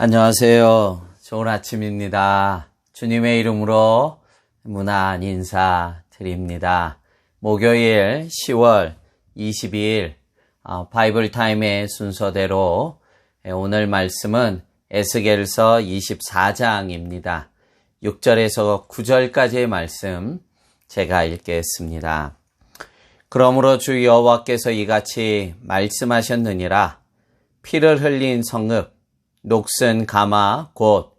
안녕하세요. 좋은 아침입니다. 주님의 이름으로 문안 인사 드립니다. 목요일 10월 22일 어, 바이블 타임의 순서대로 오늘 말씀은 에스겔서 24장입니다. 6절에서 9절까지의 말씀 제가 읽겠습니다. 그러므로 주 여호와께서 이같이 말씀하셨느니라 피를 흘린 성읍 녹슨 가마 곧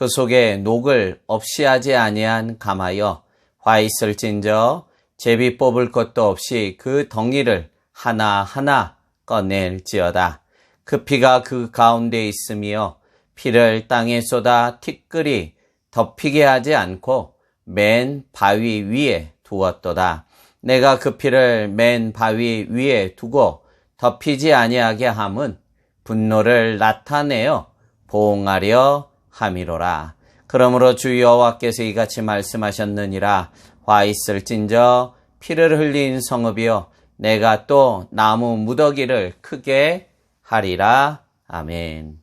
그 속에 녹을 없이 하지 아니한 가마여 화 있을진저 제비 뽑을 것도 없이 그 덩이를 하나하나 꺼낼지어다. 그 피가 그 가운데 있으며 피를 땅에 쏟아 티끌이 덮이게 하지 않고 맨 바위 위에 두었도다. 내가 그 피를 맨 바위 위에 두고 덮이지 아니하게 함은 분노를 나타내어 보응하려 함이로라. 그러므로 주 여호와께서 이같이 말씀하셨느니라 화 있을진저 피를 흘린 성읍이여 내가 또 나무 무더기를 크게 하리라. 아멘.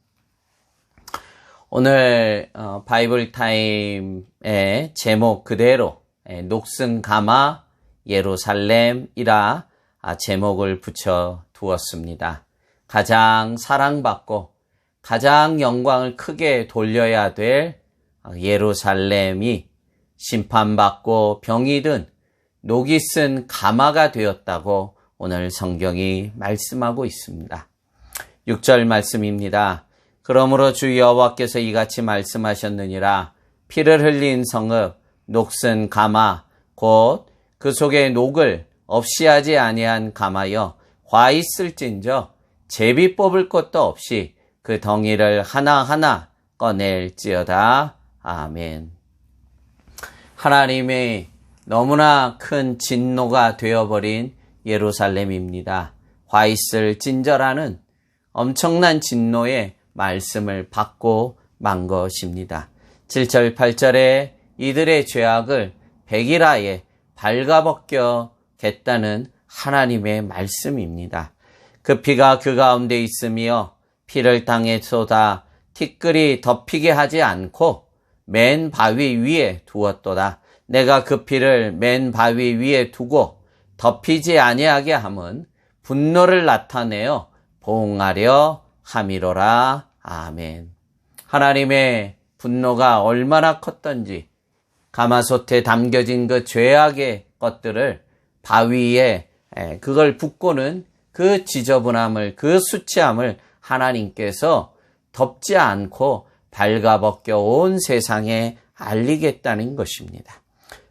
오늘 어, 바이블 타임의 제목 그대로 에, 녹슨 가마 예루살렘이라 아, 제목을 붙여 두었습니다. 가장 사랑받고 가장 영광을 크게 돌려야 될 예루살렘이 심판받고 병이 든 녹이 쓴 가마가 되었다고 오늘 성경이 말씀하고 있습니다. 6절 말씀입니다. 그러므로 주 여호와께서 이같이 말씀하셨느니라 피를 흘린 성읍 녹슨 가마 곧 그 속에 녹을 없이 하지 아니한 가마여 화 있을진저 제비 뽑을 것도 없이 그 덩이를 하나하나 꺼낼지어다. 아멘. 하나님의 너무나 큰 진노가 되어버린 예루살렘입니다. 화 있을 진저라는 엄청난 진노의 말씀을 받고 만 것입니다. 7절, 8절에 이들의 죄악을 백일하에 발가벗겨겠다는 하나님의 말씀입니다. 그 피가 그 가운데 있으며 피를 땅에 쏟아 티끌이 덮이게 하지 않고 맨 바위 위에 두었도다. 내가 그 피를 맨 바위 위에 두고 덮이지 아니하게 함은 분노를 나타내어 보응하려 함이로라. 아멘. 하나님의 분노가 얼마나 컸던지 가마솥에 담겨진 그 죄악의 것들을 바위에 그걸 붓고는 그 지저분함을 그 수치함을 하나님께서 덮지 않고 발가벗겨 온 세상에 알리겠다는 것입니다.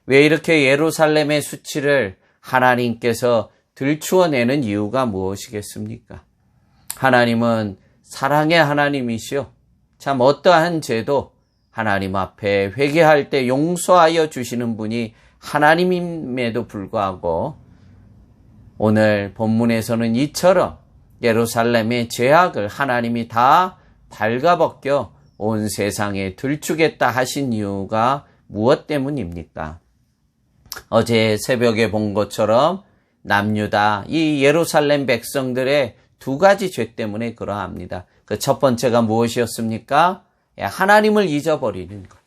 왜 이렇게 예루살렘의 수치를 하나님께서 들추어내는 이유가 무엇이겠습니까? 하나님은 사랑의 하나님이시오. 참 어떠한 죄도 하나님 앞에 회개할 때 용서하여 주시는 분이 하나님임에도 불구하고 오늘 본문에서는 이처럼 예루살렘의 죄악을 하나님이 다 발가벗겨 온 세상에 들추겠다 하신 이유가 무엇 때문입니까? 어제 새벽에 본 것처럼 남유다 이 예루살렘 백성들의 두 가지 죄 때문에 그러합니다. 그 첫 번째가 무엇이었습니까? 예, 하나님을 잊어버리는 것.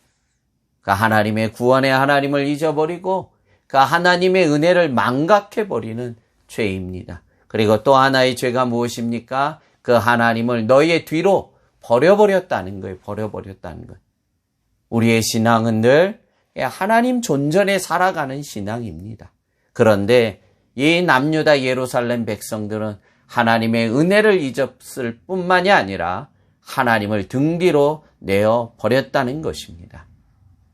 그 하나님의 구원의 하나님을 잊어버리고 그 하나님의 은혜를 망각해 버리는 죄입니다. 그리고 또 하나의 죄가 무엇입니까? 그 하나님을 너희의 뒤로 버려버렸다는 거예요. 버려버렸다는 거예요. 우리의 신앙은 늘 하나님 존전에 살아가는 신앙입니다. 그런데 이 남유다 예루살렘 백성들은 하나님의 은혜를 잊었을 뿐만이 아니라 하나님을 등 뒤로 내어 버렸다는 것입니다.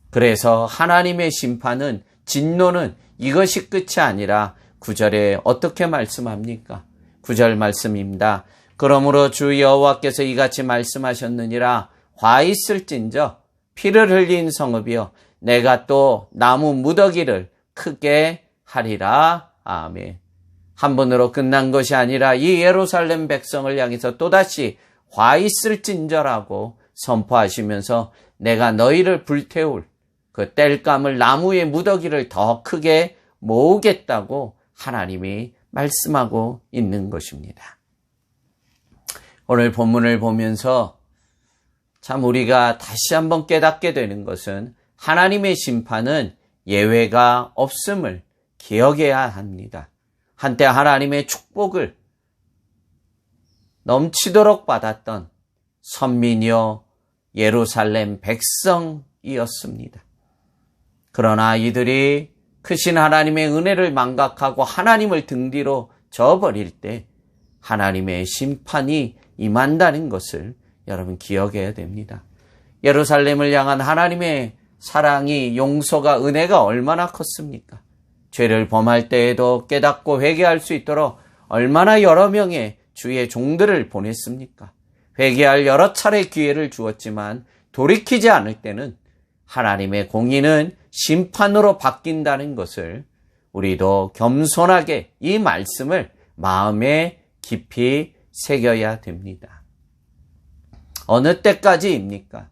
그래서 하나님의 심판은 진노는 이것이 끝이 아니라 구절에 어떻게 말씀합니까? 구절 말씀입니다. 그러므로 주 여호와께서 이같이 말씀하셨느니라 화 있을진저 피를 흘린 성읍이여 내가 또 나무 무더기를 크게 하리라. 아멘. 한 번으로 끝난 것이 아니라 이 예루살렘 백성을 향해서 또다시 화 있을진저라고 선포하시면서 내가 너희를 불태울 그 땔감을 나무의 무더기를 더 크게 모으겠다고 하나님이 말씀하고 있는 것입니다. 오늘 본문을 보면서 참 우리가 다시 한번 깨닫게 되는 것은 하나님의 심판은 예외가 없음을 기억해야 합니다. 한때 하나님의 축복을 넘치도록 받았던 선민이요 예루살렘 백성이었습니다. 그러나 이들이 크신 하나님의 은혜를 망각하고 하나님을 등 뒤로 저버릴 때 하나님의 심판이 임한다는 것을 여러분 기억해야 됩니다. 예루살렘을 향한 하나님의 사랑이 용서가 은혜가 얼마나 컸습니까? 죄를 범할 때에도 깨닫고 회개할 수 있도록 얼마나 여러 명의 주의 종들을 보냈습니까? 회개할 여러 차례 기회를 주었지만 돌이키지 않을 때는 하나님의 공의는 심판으로 바뀐다는 것을 우리도 겸손하게 이 말씀을 마음에 깊이 새겨야 됩니다. 어느 때까지입니까?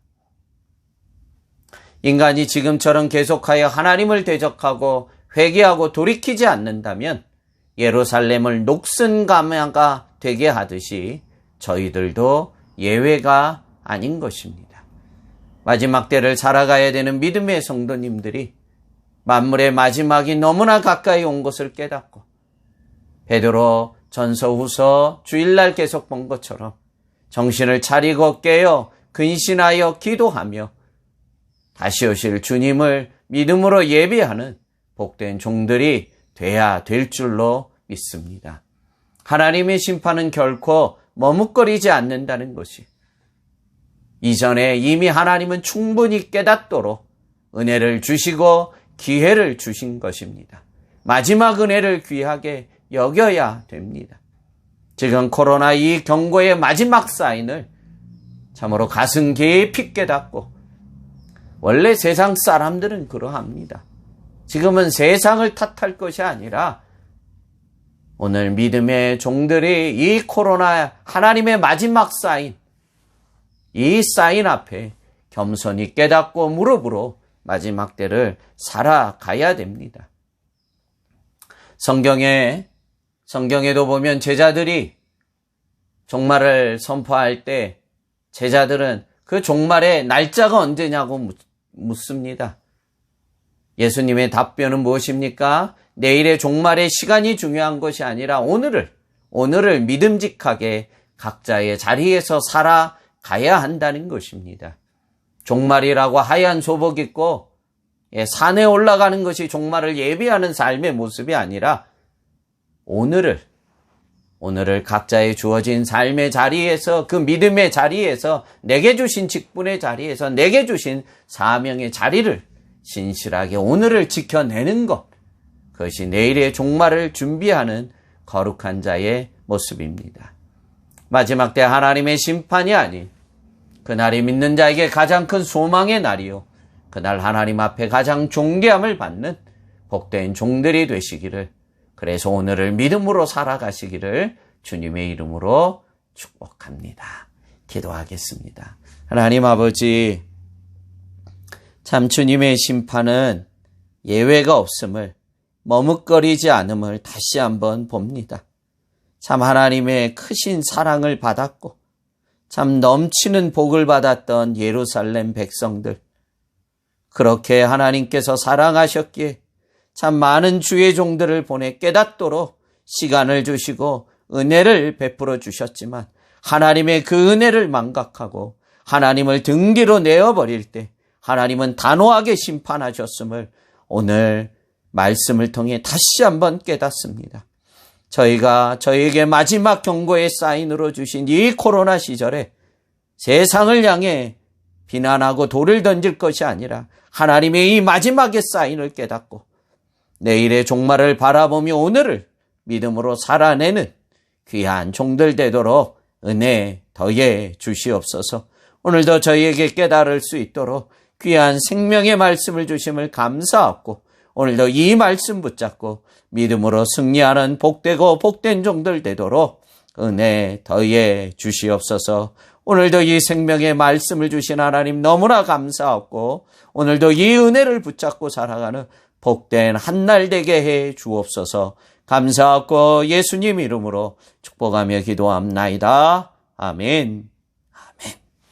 인간이 지금처럼 계속하여 하나님을 대적하고 회개하고 돌이키지 않는다면 예루살렘을 녹슨 가마가 되게 하듯이 저희들도 예외가 아닌 것입니다. 마지막 때를 살아가야 되는 믿음의 성도님들이 만물의 마지막이 너무나 가까이 온 것을 깨닫고 베드로 전서 후서 주일날 계속 본 것처럼 정신을 차리고 깨어 근신하여 기도하며 다시 오실 주님을 믿음으로 예비하는 복된 종들이 돼야 될 줄로 믿습니다. 하나님의 심판은 결코 머뭇거리지 않는다는 것이 이전에 이미 하나님은 충분히 깨닫도록 은혜를 주시고 기회를 주신 것입니다. 마지막 은혜를 귀하게 여겨야 됩니다. 지금 코로나 이 경고의 마지막 사인을 참으로 가슴 깊이 깨닫고 원래 세상 사람들은 그러합니다. 지금은 세상을 탓할 것이 아니라 오늘 믿음의 종들이 이 코로나 하나님의 마지막 사인, 이 사인 앞에 겸손히 깨닫고 무릎으로 마지막 때를 살아가야 됩니다. 성경에, 성경에도 보면 제자들이 종말을 선포할 때 제자들은 그 종말의 날짜가 언제냐고 묻습니다. 예수님의 답변은 무엇입니까? 내일의 종말의 시간이 중요한 것이 아니라 오늘을, 오늘을 믿음직하게 각자의 자리에서 살아 가야 한다는 것입니다. 종말이라고 하얀 소복 입고 예, 산에 올라가는 것이 종말을 예비하는 삶의 모습이 아니라 오늘을, 오늘을 각자의 주어진 삶의 자리에서 그 믿음의 자리에서 내게 주신 직분의 자리에서 내게 주신 사명의 자리를 신실하게 오늘을 지켜내는 것. 그것이 내일의 종말을 준비하는 거룩한 자의 모습입니다. 마지막 때 하나님의 심판이 아닌 그날이 믿는 자에게 가장 큰 소망의 날이요. 그날 하나님 앞에 가장 존귀함을 받는 복된 종들이 되시기를 그래서 오늘을 믿음으로 살아가시기를 주님의 이름으로 축복합니다. 기도하겠습니다. 하나님 아버지, 참 주님의 심판은 예외가 없음을 머뭇거리지 않음을 다시 한번 봅니다. 참 하나님의 크신 사랑을 받았고 참 넘치는 복을 받았던 예루살렘 백성들 그렇게 하나님께서 사랑하셨기에 참 많은 주의 종들을 보내 깨닫도록 시간을 주시고 은혜를 베풀어 주셨지만 하나님의 그 은혜를 망각하고 하나님을 등 뒤로 내어버릴 때 하나님은 단호하게 심판하셨음을 오늘 말씀을 통해 다시 한번 깨닫습니다. 저희가 저에게 마지막 경고의 사인으로 주신 이 코로나 시절에 세상을 향해 비난하고 돌을 던질 것이 아니라 하나님의 이 마지막의 사인을 깨닫고 내일의 종말을 바라보며 오늘을 믿음으로 살아내는 귀한 종들 되도록 은혜 더해 주시옵소서. 오늘도 저희에게 깨달을 수 있도록 귀한 생명의 말씀을 주심을 감사하고 오늘도 이 말씀 붙잡고 믿음으로 승리하는 복되고 복된 종들 되도록 은혜 더해 주시옵소서. 오늘도 이 생명의 말씀을 주신 하나님 너무나 감사하고 오늘도 이 은혜를 붙잡고 살아가는 복된 한 날 되게 해 주옵소서. 감사하고 예수님 이름으로 축복하며 기도합나이다. 아멘.